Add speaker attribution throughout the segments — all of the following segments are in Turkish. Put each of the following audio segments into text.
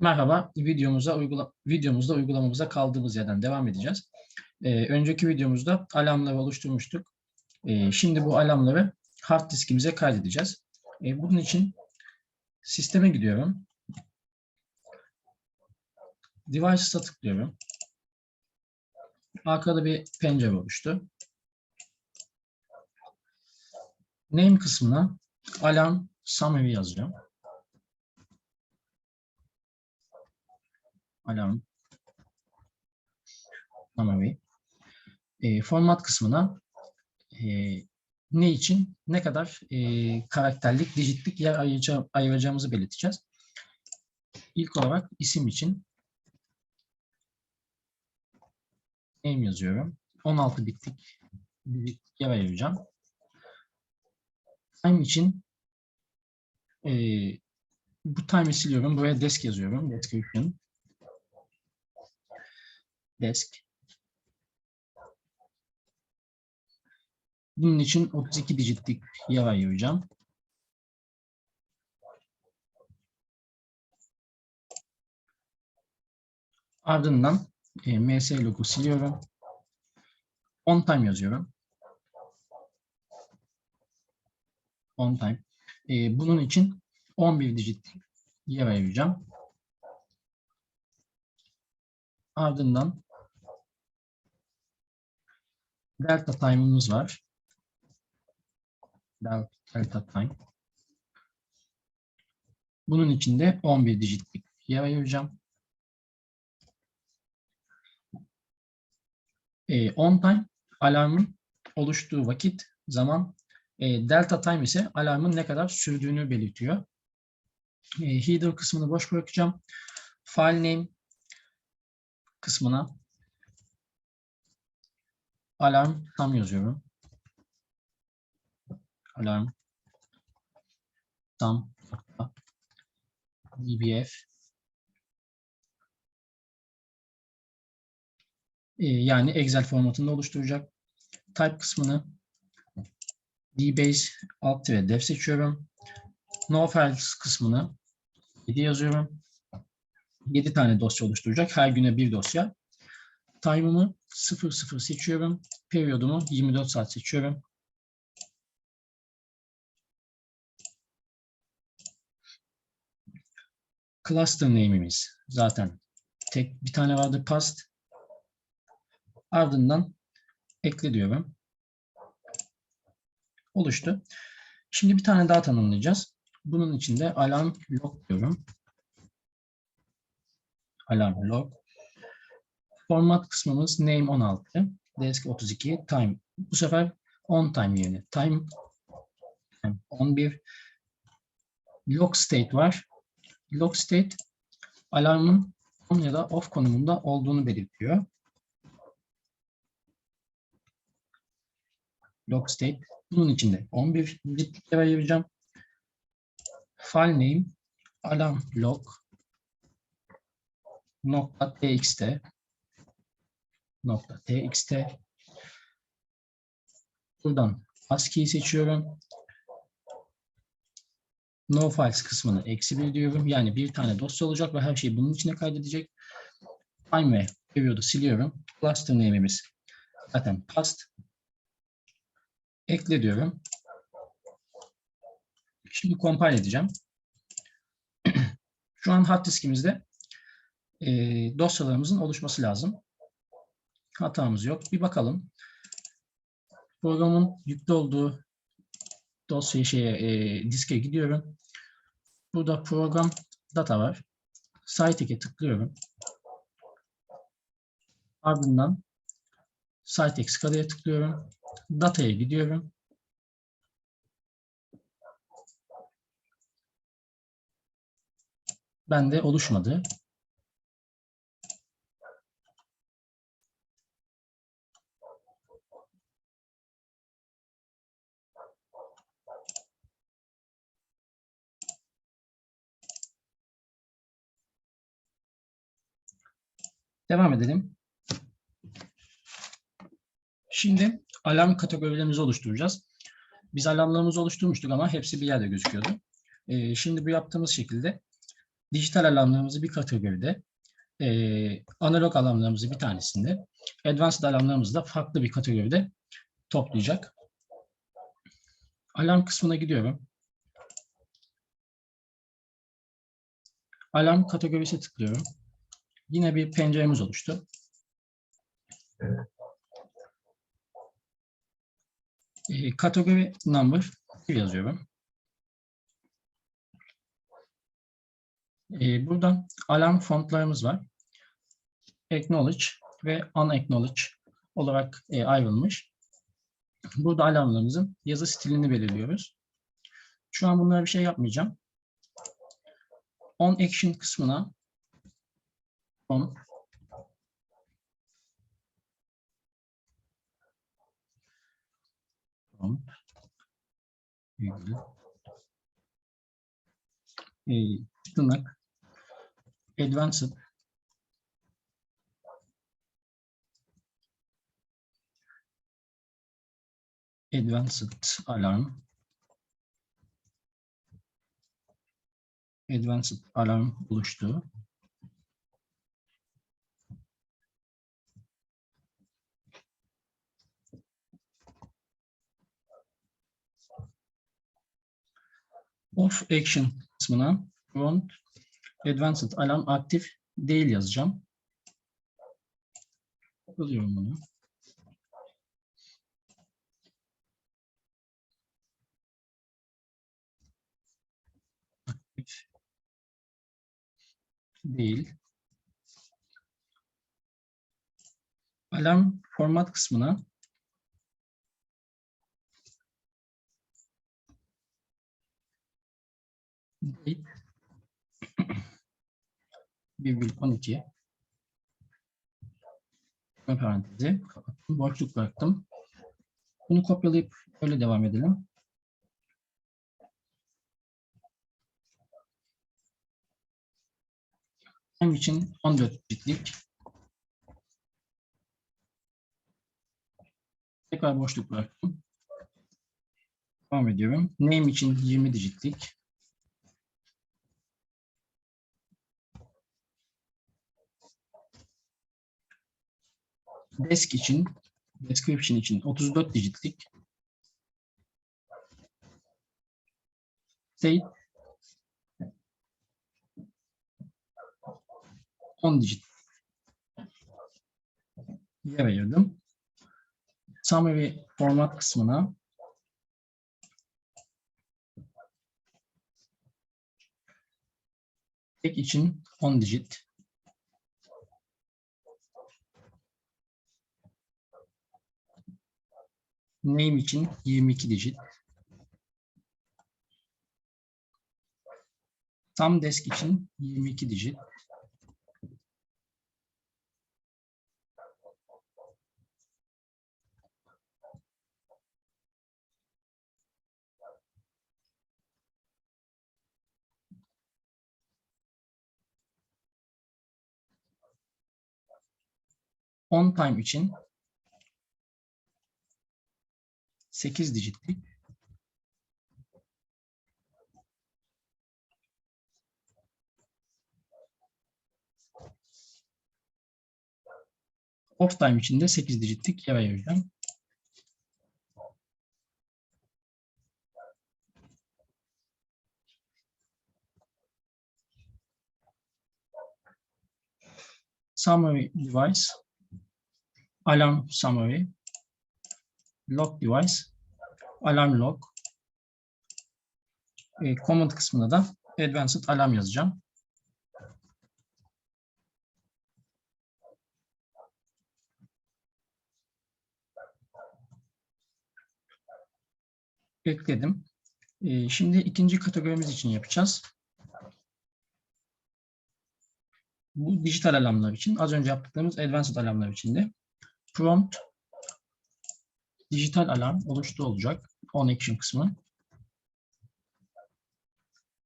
Speaker 1: Merhaba, videomuza uygula videomuzda uygulamamıza kaldığımız yerden devam edeceğiz. Ee, önceki videomuzda alarmları oluşturmuştuk. Ee, şimdi bu alarmları hard diskimize kaydedeceğiz. Ee, bunun için sisteme gidiyorum. Devices'a tıklıyorum. Arkada bir pencere oluştu. Name kısmına alarm summary yazacağım. Alarm summary. E, format kısmına e, ne için ne kadar e, karakterlik, dijitlik yer ayıraca- ayıracağımızı belirteceğiz. İlk olarak isim için name yazıyorum. 16 bitlik yer ayıracağım. Time için e, bu time'i siliyorum. Buraya desk yazıyorum. Description. Desk. Bunun için 32 dijitlik yer ayıracağım. Ardından e, ms logo siliyorum. On time yazıyorum. On time. E, bunun için 11 dijitlik yer ayıracağım. Ardından delta time'ımız var. Del- Delta time. Bunun için de 11 dijitlik yer ayıracağım. E, on time alarmın oluştuğu vakit zaman e, delta time ise alarmın ne kadar sürdüğünü belirtiyor. E, header kısmını boş bırakacağım. File name kısmına alarm tam yazıyorum. Alarm tam dbf Ee, yani Excel formatında oluşturacak. Type kısmını dbase alt ve dev seçiyorum. No files kısmını 7 yazıyorum. 7 tane dosya oluşturacak. Her güne bir dosya. Time'ımı 00 seçiyorum. Periyodumu 24 saat seçiyorum. Cluster name'imiz zaten tek bir tane vardı past. Ardından ekle diyorum. Oluştu. Şimdi bir tane daha tanımlayacağız. Bunun için de alarm log diyorum. Alarm log. Format kısmımız name 16, desk 32, time. Bu sefer on time yerine time, time 11. Log state var. Log state alarmın on ya da off konumunda olduğunu belirtiyor. Log state. Bunun içinde 11 digitlikler ayıracağım. File name alarm log nokta txt nokta txt buradan ASCII'yi seçiyorum. No files kısmını eksi bir diyorum. Yani bir tane dosya olacak ve her şeyi bunun içine kaydedecek. Time ve periyodu siliyorum. Cluster name'imiz zaten past. Ekle diyorum. Şimdi compile edeceğim. Şu an hard diskimizde e, dosyalarımızın oluşması lazım. Hatamız yok. Bir bakalım. Programın yüklü olduğu dosya şeye e, diske gidiyorum. Burada program data var. Site'e tıklıyorum. Ardından Site Excade'ye tıklıyorum. Data'ya gidiyorum. Bende oluşmadı. Devam edelim. Şimdi alarm kategorilerimizi oluşturacağız. Biz alarmlarımızı oluşturmuştuk ama hepsi bir yerde gözüküyordu. Ee, şimdi bu yaptığımız şekilde dijital alarmlarımızı bir kategoride, e, analog alarmlarımızı bir tanesinde, advanced alarmlarımızı da farklı bir kategoride toplayacak. Alarm kısmına gidiyorum. Alarm kategorisi tıklıyorum. Yine bir penceremiz oluştu. E, kategori number yazıyorum. E, burada alarm fontlarımız var. Acknowledge ve unacknowledge olarak e, ayrılmış. Burada alarmlarımızın yazı stilini belirliyoruz. Şu an bunlara bir şey yapmayacağım. On action kısmına on prompt virgül e, tırnak advanced. Advanced alarm. Advanced alarm oluştu. Off action kısmına front advanced alarm aktif değil yazacağım. Alıyorum bunu. Aktif değil. Alarm format kısmına date virgül 12 Ön parantezi kapattım. Boşluk bıraktım. Bunu kopyalayıp öyle devam edelim. Time için 14 bitlik. Tekrar boşluk bıraktım. Devam ediyorum. Name için 20 digitlik. Desk için, description için 34 digitlik. State 10 digit. Yer ayırdım. Summary format kısmına tek için 10 digit. Name için 22 digit. Tam desk için 22 digit. On time için 8 digitlik. Off time için de 8 digitlik yer ayıracağım. Summary device, alarm summary, log device, alarm log. E, command kısmına da advanced alarm yazacağım. Ekledim. E, şimdi ikinci kategorimiz için yapacağız. Bu dijital alarmlar için. Az önce yaptıklarımız advanced alarmlar içindi. Prompt dijital alarm oluştu olacak. On action kısmı.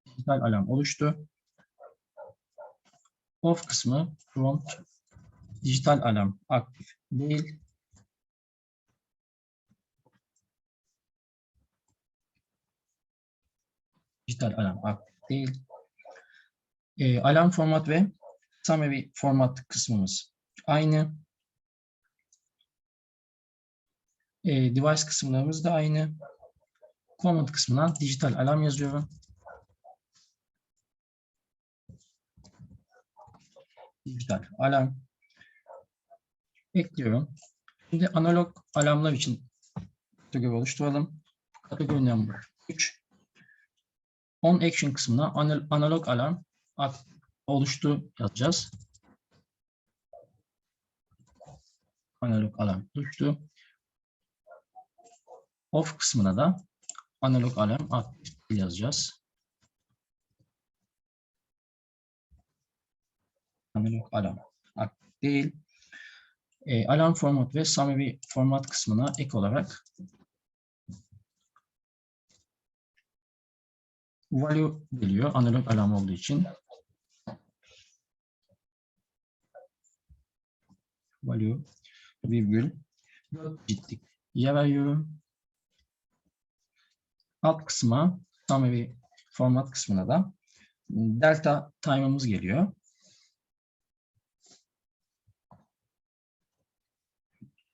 Speaker 1: Dijital alarm oluştu. Off kısmı prompt dijital alarm aktif değil. Dijital alarm aktif değil. E, alarm format ve summary format kısmımız aynı. E, device kısımlarımız da aynı. Command kısmına dijital alarm yazıyorum. Dijital alarm ekliyorum. Şimdi analog alarmlar için kategori oluşturalım. Kategori number 3. On action kısmına anal- analog alarm oluştu yazacağız. Analog alarm oluştu. Off kısmına da analog alarm aktif yazacağız. Analog alarm aktif değil. E, alarm format ve summary format kısmına ek olarak value geliyor analog alarm olduğu için. Value virgül dört bitlik yer veriyorum. Alt kısma summary format kısmına da delta time'ımız geliyor.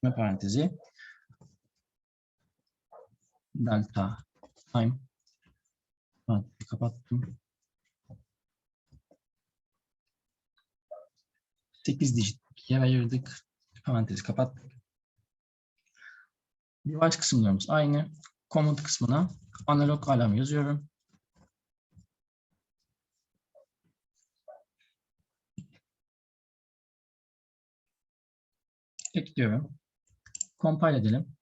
Speaker 1: Ve parantezi delta time parantezi kapattım. 8 dijit yer ayırdık. Parantezi kapattık. Device kısımlarımız aynı. Command kısmına analog alarm yazıyorum. Ekliyorum. Compile edelim.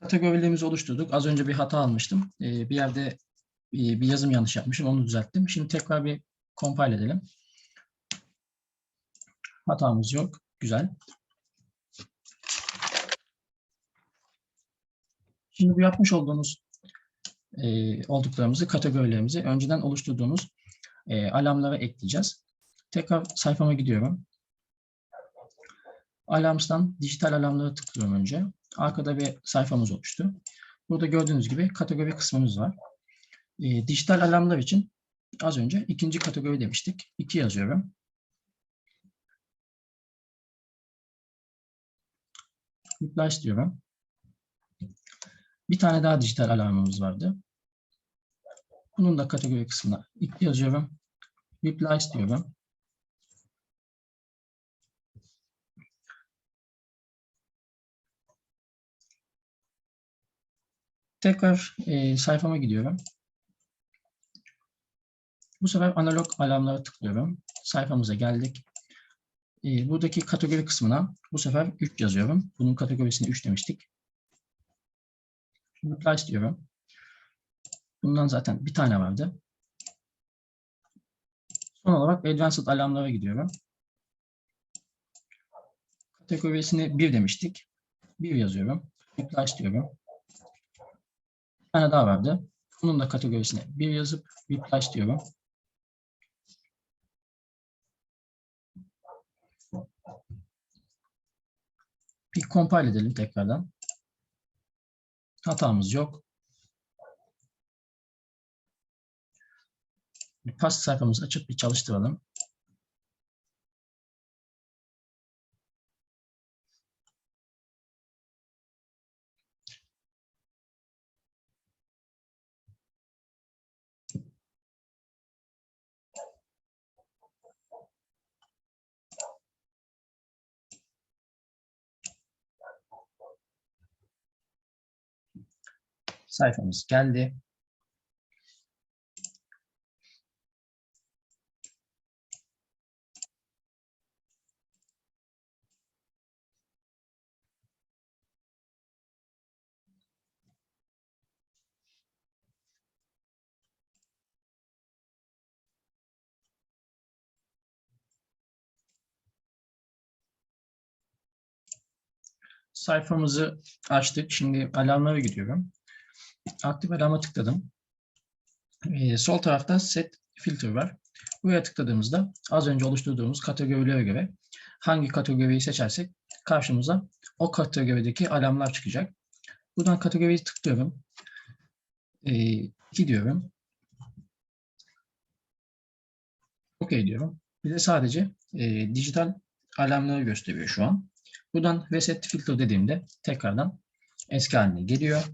Speaker 1: Kategorilerimizi oluşturduk. Az önce bir hata almıştım. Ee, bir yerde e, bir yazım yanlış yapmışım. Onu düzelttim. Şimdi tekrar bir compile edelim. Hatamız yok. Güzel. Şimdi bu yapmış olduğumuz e, olduklarımızı, kategorilerimizi önceden oluşturduğumuz e, alarmlara ekleyeceğiz. Tekrar sayfama gidiyorum. Alarms'tan dijital alarmlara tıklıyorum önce. Arkada bir sayfamız oluştu. Burada gördüğünüz gibi kategori kısmımız var. E, dijital alarmlar için az önce ikinci kategori demiştik. 2 yazıyorum. Replace diyorum. Bir tane daha dijital alarmımız vardı. Bunun da kategori kısmına 2 yazıyorum. Replace diyorum. Tekrar e, sayfama gidiyorum. Bu sefer analog alarmlara tıklıyorum. Sayfamıza geldik. E, buradaki kategori kısmına bu sefer 3 yazıyorum. Bunun kategorisini 3 demiştik. Replace diyorum. Bundan zaten bir tane vardı. Son olarak Advanced alarmlara gidiyorum. Kategorisini 1 demiştik. 1 yazıyorum. Replace diyorum. Bir tane daha vardı. Bunun da kategorisine 1 yazıp replace diyorum. Bir compile edelim tekrardan. Hatamız yok. Bir pas sayfamızı açıp bir çalıştıralım. Sayfamız geldi. Sayfamızı açtık. Şimdi alarmlara gidiyorum. Aktif alarma tıkladım. Ee, sol tarafta set filter var. Buraya tıkladığımızda az önce oluşturduğumuz kategorilere göre hangi kategoriyi seçersek karşımıza o kategorideki alarmlar çıkacak. Buradan kategoriyi tıklıyorum. E, 2 diyorum. OK diyorum. Bize sadece e, dijital alarmları gösteriyor şu an. Buradan reset filter dediğimde tekrardan eski haline geliyor.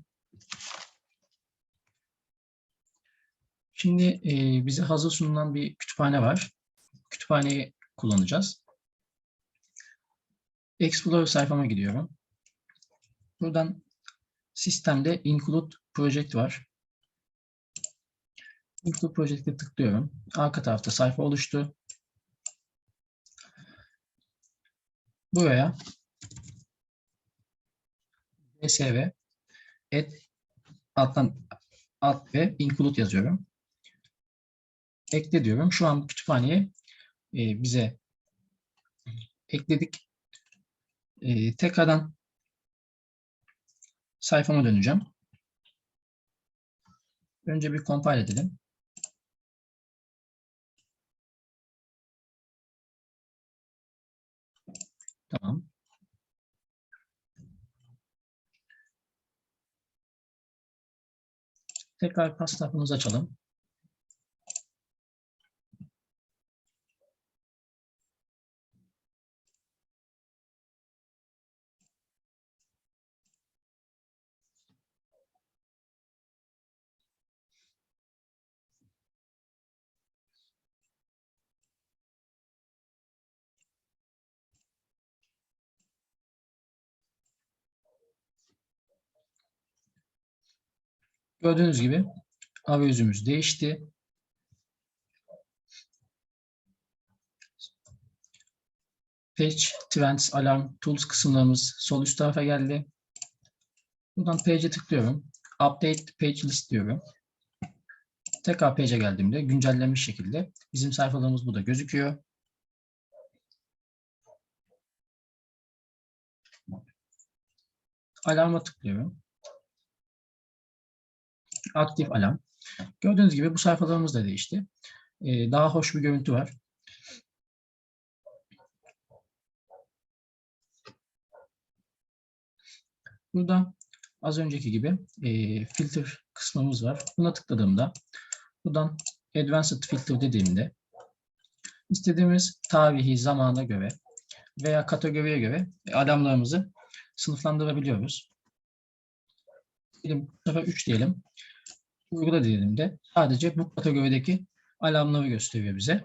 Speaker 1: Şimdi e, bize hazır sunulan bir kütüphane var. Kütüphaneyi kullanacağız. Explorer sayfama gidiyorum. Buradan sistemde include project var. Include project'e tıklıyorum. Arka tarafta sayfa oluştu. Buraya dsv et alttan alt ve include yazıyorum. Ekle diyorum. Şu an kütüphaneye e, bize ekledik. E, tekrardan sayfama döneceğim. Önce bir compile edelim. Tamam. Tekrar tarafımızı açalım. Gördüğünüz gibi arayüzümüz değişti. Page, Trends, Alarm, Tools kısımlarımız sol üst tarafa geldi. Buradan Page'e tıklıyorum. Update Page List diyorum. Tekrar Page'e geldiğimde güncellenmiş şekilde bizim sayfalarımız burada gözüküyor. Alarma tıklıyorum aktif alarm. Gördüğünüz gibi bu sayfalarımız da değişti. Ee, daha hoş bir görüntü var. Burada az önceki gibi e, filter kısmımız var. Buna tıkladığımda buradan Advanced Filter dediğimde istediğimiz tarihi zamana göre veya kategoriye göre alarmlarımızı sınıflandırabiliyoruz. Diyelim, bu sefer 3 diyelim uygula dediğimde sadece bu kategorideki alarmları gösteriyor bize.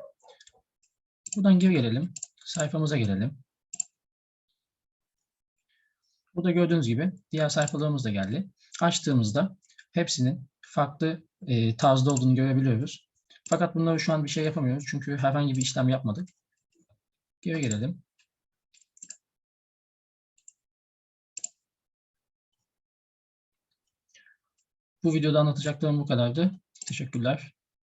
Speaker 1: Buradan geri gelelim. Sayfamıza gelelim. Burada gördüğünüz gibi diğer sayfalarımız da geldi. Açtığımızda hepsinin farklı e, tarzda olduğunu görebiliyoruz. Fakat bunları şu an bir şey yapamıyoruz. Çünkü herhangi bir işlem yapmadık. Geri gelelim. Bu videoda anlatacaklarım bu kadardı. Teşekkürler.